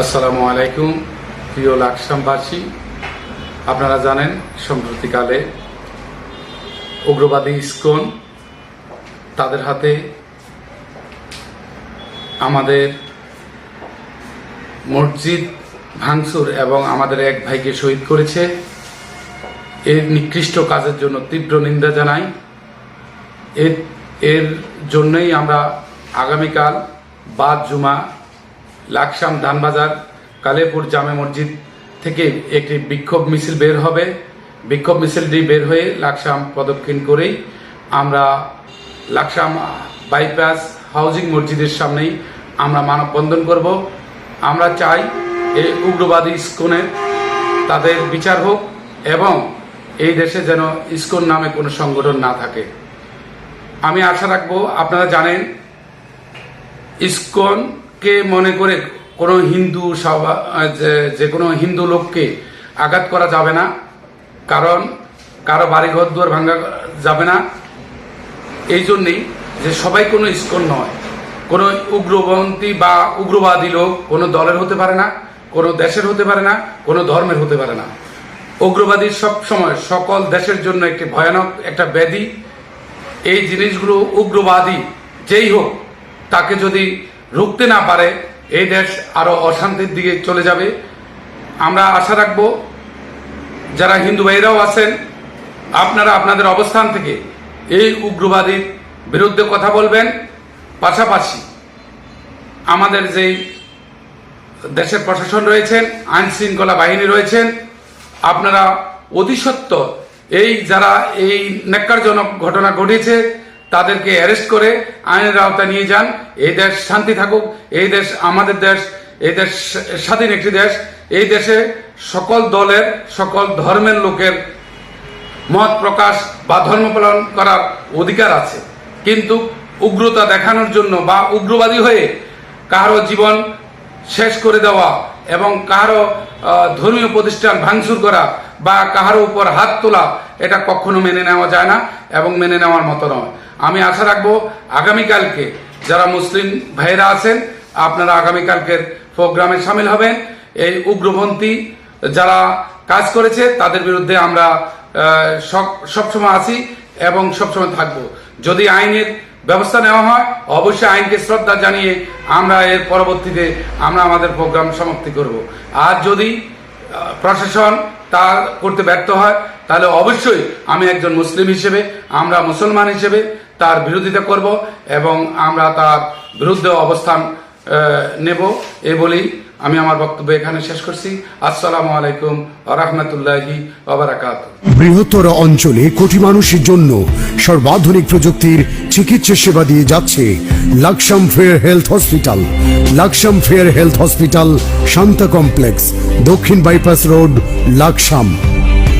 আসসালামু আলাইকুম, প্রিয় লাকসামবাসী। আপনারা জানেন, সম্প্রতিকালে উগ্রবাদী ইস্কন তাদের হাতে আমাদের মসজিদ ভাঙচুর এবং আমাদের এক ভাইকে শহীদ করেছে। এর নিকৃষ্ট কাজের জন্য তীব্র নিন্দা জানাই। এর এর জন্যই আমরা আগামীকাল বাদ জুমা লাকসাম ধানবাজার, কালেপুর জামে মসজিদ থেকে একটি বিক্ষোভ মিছিল বের হবে। বিক্ষোভ মিছিলটি বের হয়ে লাকসাম প্রদক্ষিণ করেই আমরা লাকসাম বাইপাস হাউজিং মসজিদের সামনেই আমরা মানববন্ধন করব। আমরা চাই এই উগ্রবাদী ইস্কনের তাদের বিচার হোক এবং এই দেশে যেন ইস্কন নামে কোনো সংগঠন না থাকে। আমি আশা রাখব আপনারা জানেন ইস্কনকে মনে করে কোনো হিন্দু সভা যে কোনো হিন্দু লোককে আঘাত করা যাবে না। কারণ কারও বাড়ি ঘর দুয়ার ভাঙা যাবে না। এই জন্যেই যে সবাই কোনো ইস্কন নয়। কোনো উগ্রপন্থী বা উগ্রবাদী লোক কোনো দলের হতে পারে না, কোনো দেশের হতে পারে না, কোনো ধর্মের হতে পারে না। উগ্রবাদী সব সময় সকল দেশের জন্য একটি ভয়ানক একটা ব্যাধি। এই জিনিসগুলো উগ্রবাদী যেই হোক, তাকে যদি রুখতে না পারে, এই দেশ আরও অশান্তির দিকে চলে যাবে। আমরা আশা রাখব, যারা হিন্দু ভাইরাও আছেন, আপনারা আপনাদের অবস্থান থেকে এই উগ্রবাদীর বিরুদ্ধে কথা বলবেন। পাশাপাশি আমাদের যেই দেশের প্রশাসন রয়েছেন, আইন শৃঙ্খলা বাহিনী রয়েছেন, আপনারা অতি সত্ত্বর এই যারা এই নেককারজনক ঘটনা ঘটেছে তাদেরকে অ্যারেস্ট করে আইনের আওতায় নিয়ে যান। এই দেশ শান্তি থাকুক, এই দেশ আমাদের দেশ, এই দেশ স্বাধীন একটি দেশ। এই দেশে সকল দলের, সকল ধর্মের লোকের মত প্রকাশ বা ধর্ম পালন করার অধিকার আছে। কিন্তু উগ্রতা দেখানোর জন্য বা উগ্রবাদী হয়ে কারও জীবন শেষ করে দেওয়া এবং কারও ধর্মীয় প্রতিষ্ঠান ভাঙচুর করা বা কাহারো উপর হাত তোলা, এটা কখনো মেনে নেওয়া যায় না এবং মেনে নেওয়ার মতো নয়। আমি আশা রাখব আগামীকালকে যারা মুসলিম ভাইরা আছেন, আপনারা আগামীকালকের প্রোগ্রামে সামিল হবেন। এই উগ্রপন্থী যারা কাজ করেছে, তাদের বিরুদ্ধে আমরা সবসময় আছি এবং সবসময় থাকব। যদি আইনের ব্যবস্থা নেওয়া হয়, অবশ্যই আইনকে শ্রদ্ধা জানিয়ে আমরা এর পরবর্তীতে আমরা আমাদের প্রোগ্রাম সমাপ্তি করব। আর যদি প্রশাসন তা করতে ব্যর্থ হয় তাহলে অবশ্যই আমি একজন মুসলিম হিসেবে, আমরা মুসলমান হিসেবে তার বিরোধিতা করব এবং আমরা তার বিরুদ্ধে অবস্থান নেব। এ বলেই আমি আমার বক্তব্য এখানে শেষ করছি। আসসালামু আলাইকুম রহমতুল্লাহি বৃহত্তর অঞ্চলে কোটি মানুষের জন্য সর্বাধুনিক প্রযুক্তির চিকিৎসা সেবা দিয়ে যাচ্ছে Laksam fair health hospital. Laksam fair health hospital Shanta complex, দক্ষিণ বাইপাস রোড, লাকসাম।